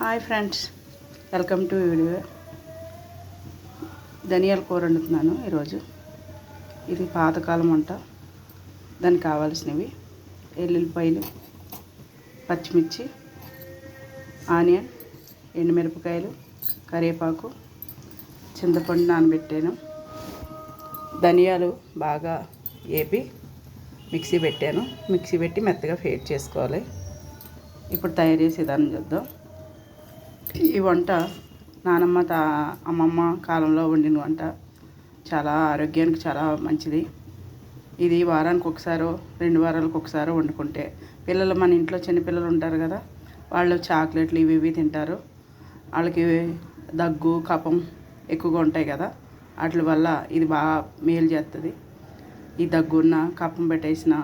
Hi friends welcome to video. ధనియాల కూర వండుతున్నాను ఈరోజు. ఇది పాతకాలం వంట. దానికి కావాల్సినవి ఎల్లుల్లిపాయలు పచ్చిమిర్చి ఆనియన్ ఎండుమిరపకాయలు కరివేపాకు చింతపండు నానబెట్టాను. ధనియాలు బాగా ఏపి మిక్సీ పెట్టాను. మిక్సీ పెట్టి మెత్తగా ఫేట్ చేసుకోవాలి. ఇప్పుడు తయారు చేసే విధానం చూద్దాం. ఈ వంట నానమ్మ తా అమ్మమ్మ కాలంలో వండిన వంట చాలా ఆరోగ్యానికి చాలా మంచిది. ఇది వారానికి ఒకసారో రెండు వారాలకు ఒకసారో వండుకుంటే పిల్లలు మన ఇంట్లో చిన్నపిల్లలు ఉంటారు కదా వాళ్ళు చాక్లెట్లు ఇవి ఇవి తింటారు. వాళ్ళకి దగ్గు కఫం ఎక్కువగా ఉంటాయి కదా వాటి వల్ల ఇది బాగా మేలు చేస్తుంది ఈ దగ్గున్న కప్పం పెట్టేసిన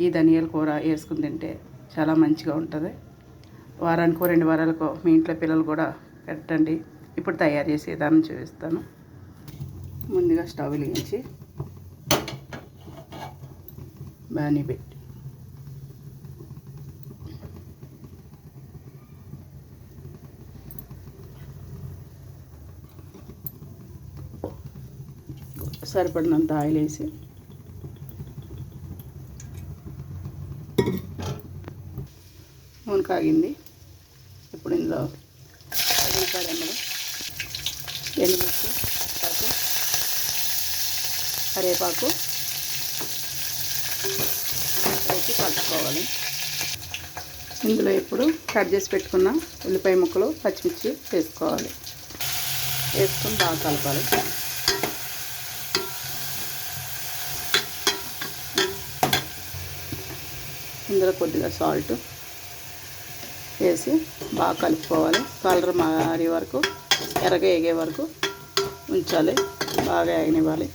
ఈ ధనియాల కూర వేసుకుని తింటే చాలా మంచిగా ఉంటుంది. వారానికో రెండు వారాలకో మీ ఇంట్లో పిల్లలు కూడా పెట్టండి. ఇప్పుడు తయారు చేసే విధానం చూపిస్తాను. ముందుగా స్టవ్ వెలిగించి బాణీ పెట్టి. సరిపడినంత ఆయిల్ వేసి స్పూన్ కాగింది. ఇప్పుడు ఇందులో ఉల్లిపాయ ఎండుమిర్చి పాకు కరివేపాకు వేసి కలుపుకోవాలి. ఇందులో ఇప్పుడు కట్ చేసి పెట్టుకున్న ఉల్లిపాయ ముక్కలు పచ్చిమిర్చి వేసుకోవాలి. వేసుకొని బాగా కలపాలి. ఇందులో కొద్దిగా సాల్ట్ వేసి బాగా కలుపుకోవాలి. కలర్ మారే వరకు ఎర్రగా ఎగే వరకు ఉంచాలి. బాగా ఎగనివ్వాలి.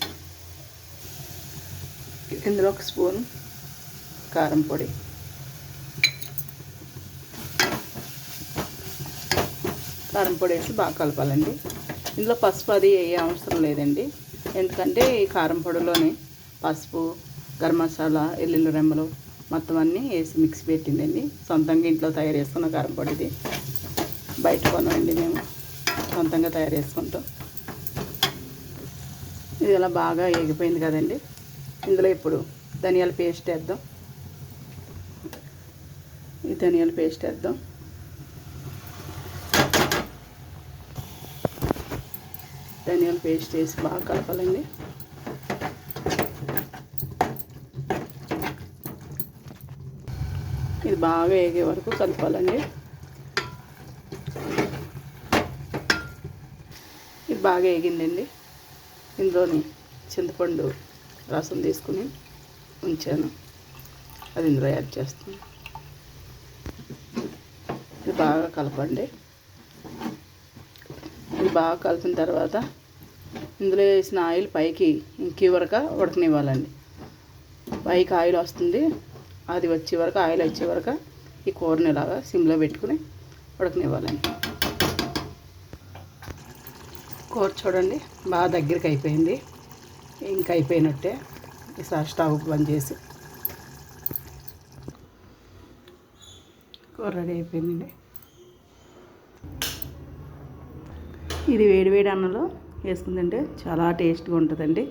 ఇందులో ఒక స్పూన్ కారం పొడి. కారం పొడి వేసి బాగా కలపాలండి. ఇందులో పసుపు అది ఏ అవసరం లేదండి. ఎందుకంటే ఈ కారం పొడిలోనే పసుపు గరం మసాలా ఎల్లుల్లి రెమ్మలు మొత్తం అన్నీ వేసి మిక్స్ పెట్టిందండి. సొంతంగా ఇంట్లో తయారు చేసుకున్న కారం పొడిది బయట కొనవండి మేము. సొంతంగా తయారు చేసుకుంటాం. ఇది ఇలా బాగా ఎగిపోయింది కదండి. ఇందులో ఇప్పుడు ధనియాల పేస్ట్ వేద్దాం. ఈ ధనియాల పేస్ట్ వేద్దాం. ధనియాల పేస్ట్ వేసి బాగా కలపాలండి. ఇది బాగా వేగే వరకు కలపాలండి. ఇది బాగా వేగిందండి. ఇందులోని చింతపండు రసం తీసుకుని ఉంచాను. అది ఇందులో యాడ్ చేస్తాను ఇది బాగా కలపండి. ఇది బాగా కలిపిన తర్వాత ఇందులో వేసిన ఆయిల్ పైకి ఇంకీ వరకు ఉడకనివ్వాలండి. పైకి ఆయిల్ వస్తుంది. అది వచ్చే వరకు ఆయిల్ వచ్చే వరకు ఈ కూరని ఇలాగా సిమ్లో పెట్టుకుని ఉడకనివ్వాలండి. కూర చూడండి బాగా దగ్గరికి అయిపోయింది. ఇంకా అయిపోయినట్టే ఈసారి స్టవ్ బంద్ చేసి. కూర రెడీ అయిపోయిందండి. ఇది వేడి వేడి అన్నంలో వేసుకుందంటే చాలా టేస్ట్గా ఉంటుందండి.